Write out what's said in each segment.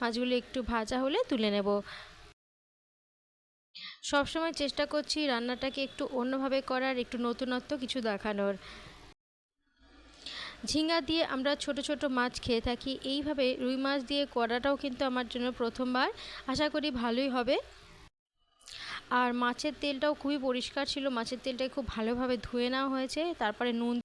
মাছগুলো একটু ভাজা হলে তুলে নেব। সবসময় চেষ্টা করছি রান্নাটাকে একটু অন্যভাবে করার, একটু নতুনত্ব কিছু দেখানোর। ঝিঙ্গা দিয়ে আমরা ছোট ছোট মাছ খেয়ে থাকি। এইভাবে রুই মাছ দিয়ে করাটাও কিন্তু আমার জন্য প্রথমবার। আশা করি ভালোই হবে। আর মাছের তেলটাও খুবই পরিষ্কার ছিল। মাছের তেলটাকে খুব ভালোভাবে ধুয়ে নেওয়া হয়েছে। তারপরে নুন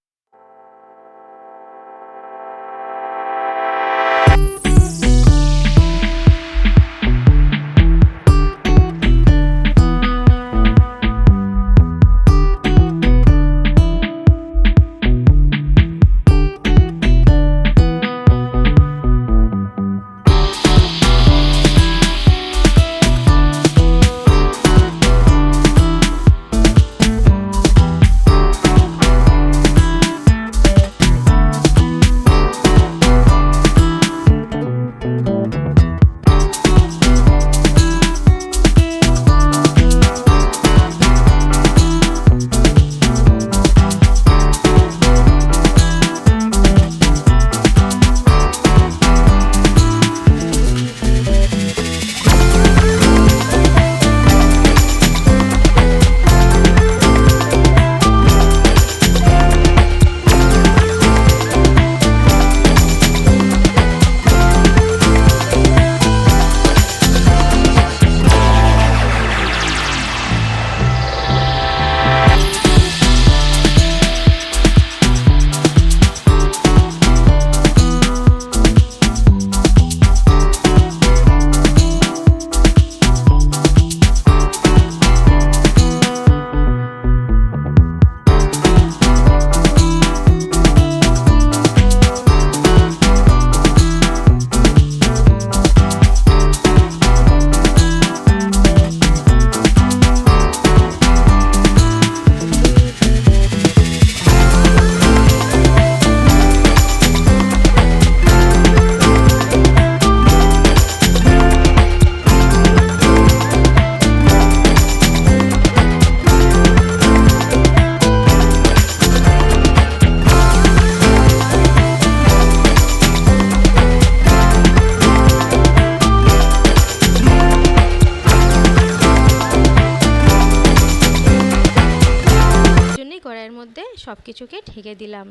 মধ্যে সব কিছুকে ঢেকে দিলাম।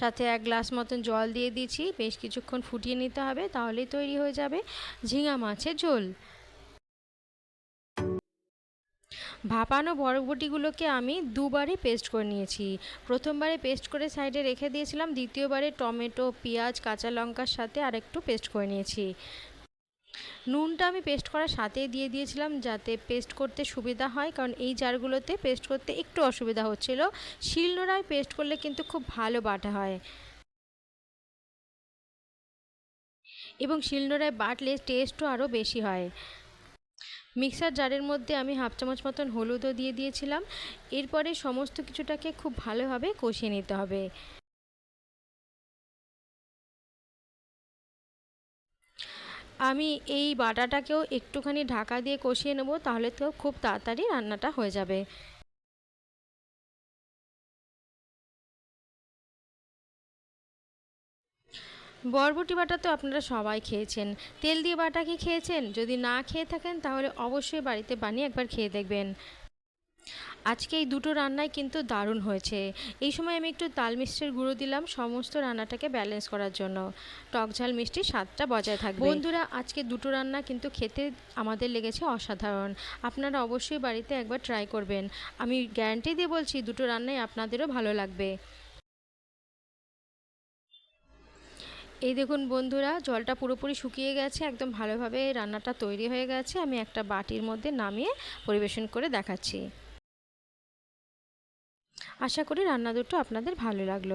সাথে এক গ্লাস মতন জল দিয়ে দিয়েছি, বেশ কিছুক্ষণ ফুটিয়ে নিতে হবে, তাহলেই তৈরি হয়ে যাবে ঝিঙা মাছের ঝোল। ভাপানো বরবটিগুলোকে আমি দুবারে পেস্ট করে নিয়েছি। প্রথমবারে পেস্ট করে সাইডে রেখে দিয়েছিলাম, দ্বিতীয়বারে টমেটো, পেঁয়াজ, কাঁচা লঙ্কার সাথে আরেকটু পেস্ট করে নিয়েছি। নুনটা আমি পেস্ট করার সাথেই দিয়ে দিয়েছিলাম যাতে পেস্ট করতে সুবিধা হয়, কারণ এই জারগুলোতে পেস্ট করতে একটু অসুবিধা হচ্ছিল। শিলনোড়ায় পেস্ট করলে কিন্তু খুব ভালো বাটা হয়। এবং শিলনোড়ায় বাটলে টেস্টও আরও বেশি হয়। মিক্সার জারের মধ্যে আমি হাফ চামচ মতন হলুদও দিয়ে দিয়েছিলাম। এরপরে সমস্ত কিছুটাকে খুব ভালোভাবে কষিয়ে নিতে হবে। আমি এই বাটাটাকেও একটুখানি ঢাকা দিয়ে কষিয়ে নেব, তাহলে তো খুব তাড়াতাড়ি রান্নাটা হয়ে যাবে। বরবটি বাটা তো আপনারা সবাই খেয়েছেন। তেল দিয়ে বাটা কি খেয়েছেন? যদি না খেয়ে থাকেন, তাহলে অবশ্যই বাড়িতে বানিয়ে একবার খেয়ে দেখবেন। আজকে এই দুটো রান্নাই কিন্তু দারুণ হয়েছে। এই সময় আমি একটু তাল মিষ্টির গুঁড়ো দিলাম সমস্ত রান্নাটাকে ব্যালেন্স করার জন্য। টক ঝাল মিষ্টি স্বাদটা বজায় থাকবে। বন্ধুরা, আজকে দুটো রান্না কিন্তু খেতে আমাদের লেগেছে অসাধারণ। আপনারা অবশ্যই বাড়িতে একবার ট্রাই করবেন। আমি গ্যারান্টি দিয়ে বলছি, দুটো রান্নাই আপনাদেরও ভালো লাগবে। এই দেখুন বন্ধুরা, জলটা পুরোপুরি শুকিয়ে গেছে, একদম ভালোভাবে রান্নাটা তৈরি হয়ে গেছে। আমি একটা বাটির মধ্যে নামিয়ে পরিবেশন করে দেখাচ্ছি। আশা করি রান্না দুটো আপনাদের ভালো লাগল।